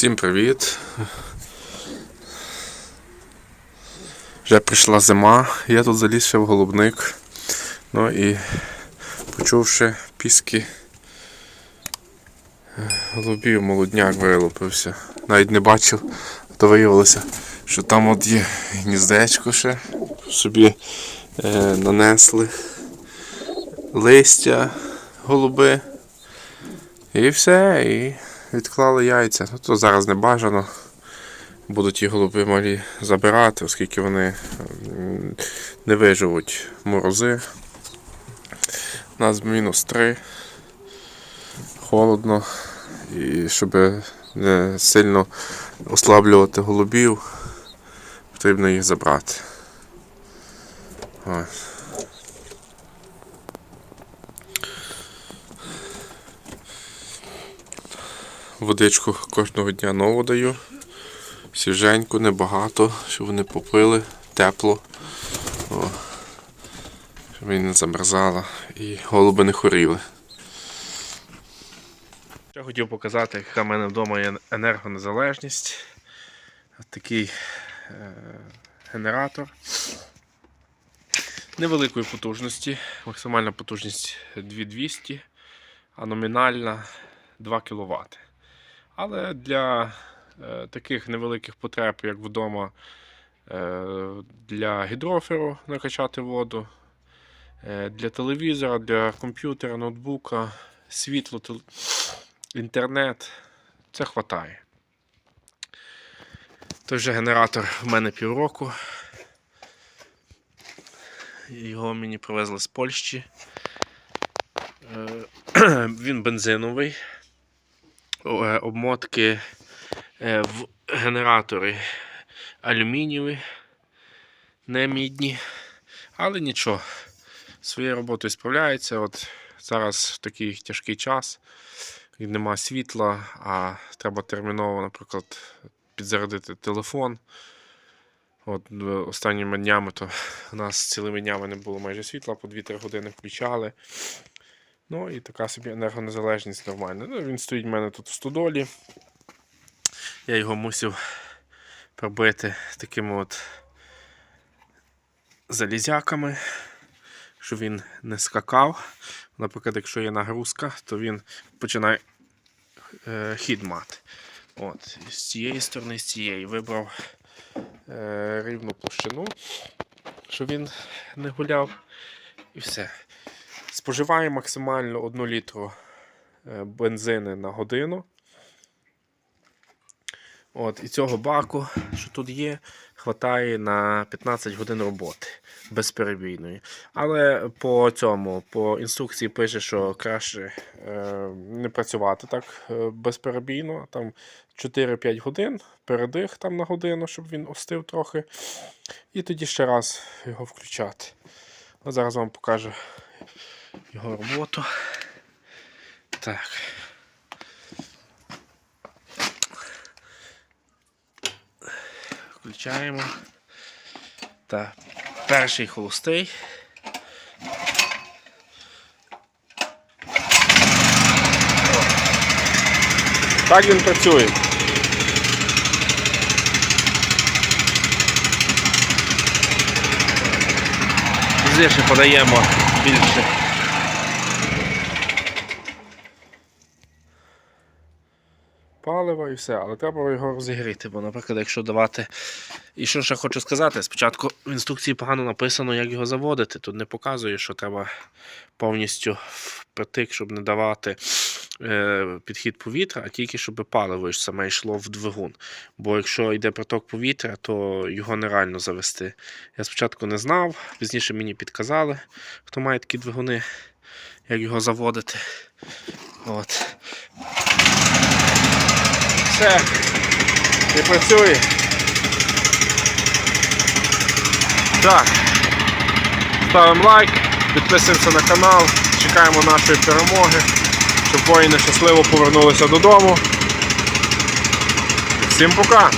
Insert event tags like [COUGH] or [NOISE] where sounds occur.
Всім привіт. Вже прийшла зима, я тут заліз ще в голубник. Ну і почувши піски голубів, молодняк вилупився. Навіть не бачив, то виявилося, що там от є гніздечко ще собі е, нанесли листя голуби. І все, і відклали яйця. Ну, то зараз не бажано. Будуть ті голуби малі забирати, оскільки вони не виживуть морози. У нас мінус 3. Холодно. І щоб не сильно ослаблювати голубів, потрібно їх забрати. Ось. Водичку кожного дня нову даю. Свіженьку, небагато, щоб вони попили, тепло. О, щоб вони не замерзала і голуби не хворіли. Я хотів показати, яка в мене вдома є енергонезалежність. От такий е, генератор невеликої потужності. Максимальна потужність 2200, а номінальна 2 кВт. Але для е, таких невеликих потреб, як вдома, е, для гідроферу накачати воду, е, для телевізора, для комп'ютера, ноутбука, світло, тел- інтернет, це хватає. Той же генератор в мене півроку. Його мені привезли з Польщі. [CLEARS THROAT] Він бензиновий. Е, обмотки е, в генераторі алюмінієві, не мідні. Але нічого, своєю роботою справляється. От зараз такий тяжкий час, нема світла, а треба терміново, наприклад, підзарядити телефон. От е, останніми днями то у нас цілими днями не було майже світла, по 2-3 години включали. Ну і така собі енергонезалежність нормальна. Ну, він стоїть в мене тут в стодолі. Я його мусив пробити такими от залізяками, щоб він не скакав. Наприклад, якщо є нагрузка, то він починає е, хід мати. От, з цієї сторони, з цієї вибрав е, рівну площину, щоб він не гуляв. І все. Споживає максимально 1 літру е, бензини на годину. От, і цього баку, що тут є, хватає на 15 годин роботи безперебійної. Але по цьому, по інструкції пише, що краще е, не працювати так е, безперебійно. Там 4-5 годин, передих там на годину, щоб він остив трохи. І тоді ще раз його включати. От зараз вам покажу його роботу. Так. Включаємо. Так. Перший холостий. Так він працює. Пізніше подаємо більше. Паливо і все, але треба його розігріти, бо, наприклад, якщо давати. І що ще хочу сказати, спочатку в інструкції погано написано, як його заводити. Тут не показує, що треба повністю впритик, щоб не давати е, підхід повітря, а тільки щоб паливо саме йшло в двигун. Бо якщо йде проток повітря, то його нереально завести. Я спочатку не знав, пізніше мені підказали, хто має такі двигуни, як його заводити. От. Все, і працює. Так. Ставимо лайк, підписуємося на канал, чекаємо нашої перемоги, щоб воїни щасливо повернулися додому. Всім пока!